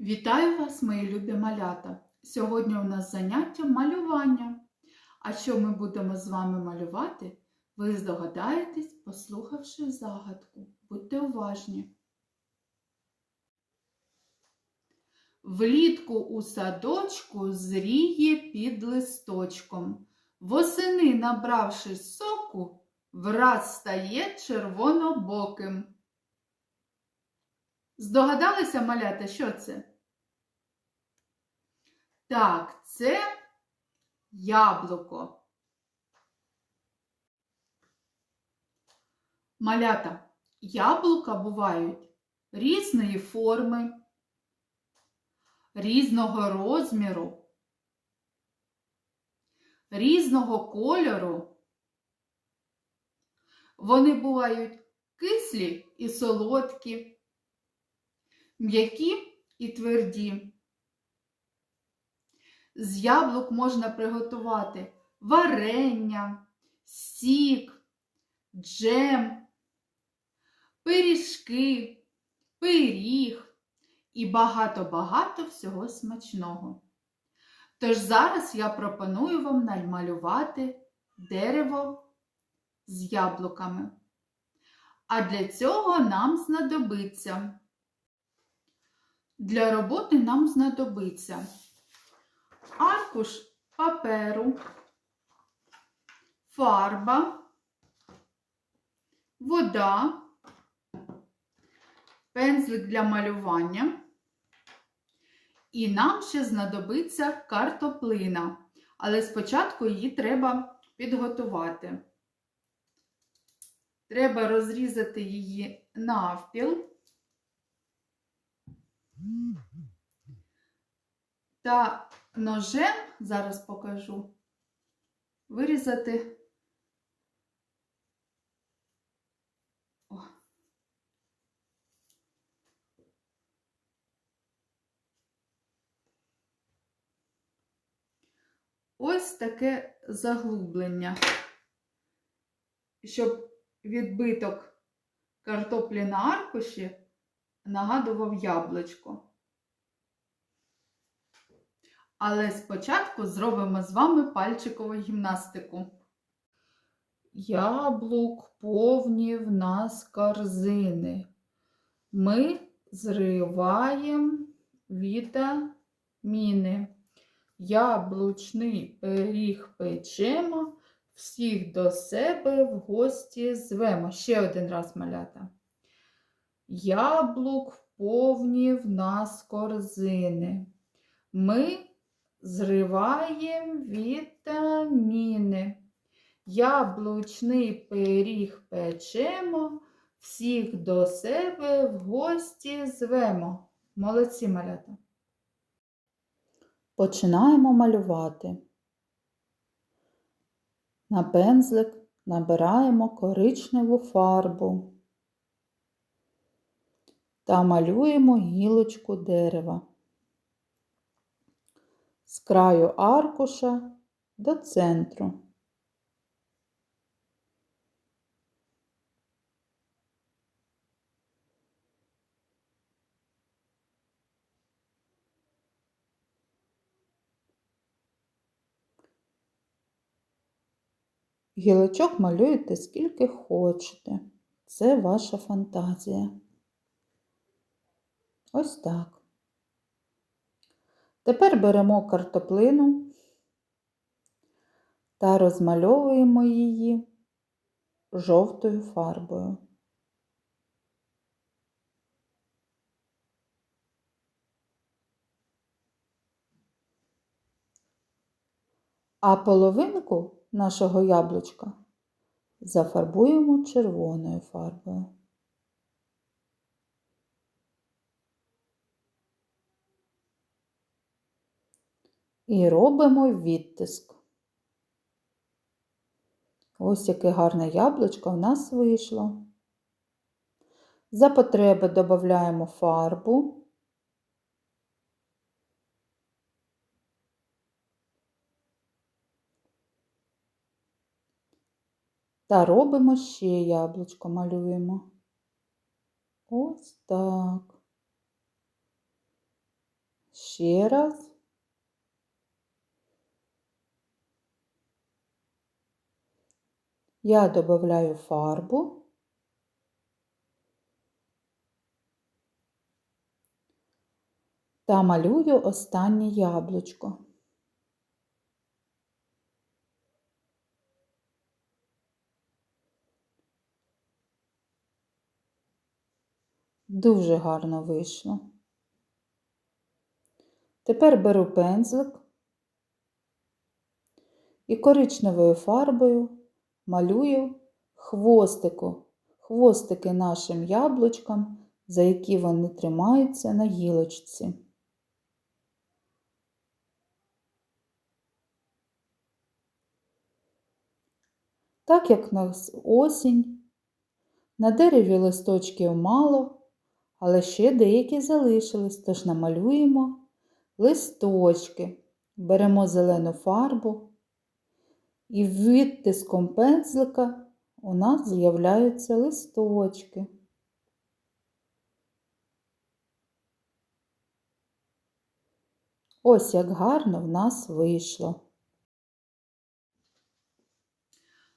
Вітаю вас, мої любі малята! Сьогодні у нас заняття малювання. А що ми будемо з вами малювати, ви здогадаєтесь, послухавши загадку. Будьте уважні. Влітку у садочку зріє під листочком. Восени, набравши соку, враз стає червонобоким. Здогадалися, малята, що це? Так, це яблуко. Малята, яблука бувають різної форми, різного розміру, різного кольору. Вони бувають кислі і солодкі, м'які і тверді. З яблук можна приготувати варення, сік, джем, пиріжки, пиріг і багато-багато всього смачного. Тож зараз я пропоную вам намалювати дерево з яблуками. А для цього нам знадобиться. Для роботи нам знадобиться аркуш паперу, фарба, вода, пензлик для малювання. І нам ще знадобиться картоплина, але спочатку її треба підготувати. Треба розрізати її навпіл. Та ножем, зараз покажу, вирізати. О. Ось таке заглублення, щоб відбиток картоплі на аркуші нагадував яблучко. Але спочатку зробимо з вами пальчикову гімнастику. Яблук повні в нас корзини. Ми зриваємо вітаміни. Яблучний пиріг печемо, всіх до себе в гості звемо. Ще один раз малята. Яблук повні в нас корзини. Ми зриваємо вітаміни. Яблучний пиріг печемо, всіх до себе в гості звемо. Молодці малята. Починаємо малювати. На пензлик набираємо коричневу фарбу та малюємо гілочку дерева з краю аркуша до центру. Гілочок малюєте скільки хочете. Це ваша фантазія. Ось так. Тепер беремо картоплину та розмальовуємо її жовтою фарбою. А половинку нашого яблучка зафарбуємо червоною фарбою. І робимо відтиск. Ось яке гарне яблучко в нас вийшло. За потреби додаємо фарбу. Та робимо ще яблучко малюємо. Ось так. Ще раз. Я додаю фарбу. Та малюю останнє яблучко. Дуже гарно вийшло. Тепер беру пензлик і коричневою фарбою малюю хвостику, хвостики нашим яблучкам, за які вони тримаються на гілочці. Так як нас осінь, на дереві листочків мало, але ще деякі залишились, тож намалюємо листочки. Беремо зелену фарбу і відтиском пензлика у нас з'являються листочки. Ось як гарно в нас вийшло.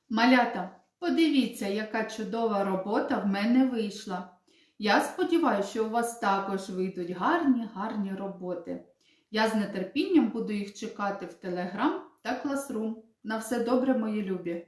Малята, подивіться, яка чудова робота в мене вийшла. Я сподіваюся, що у вас також вийдуть гарні, гарні роботи. Я з нетерпінням буду їх чекати в Telegram та Classroom. На все добре, мої любі!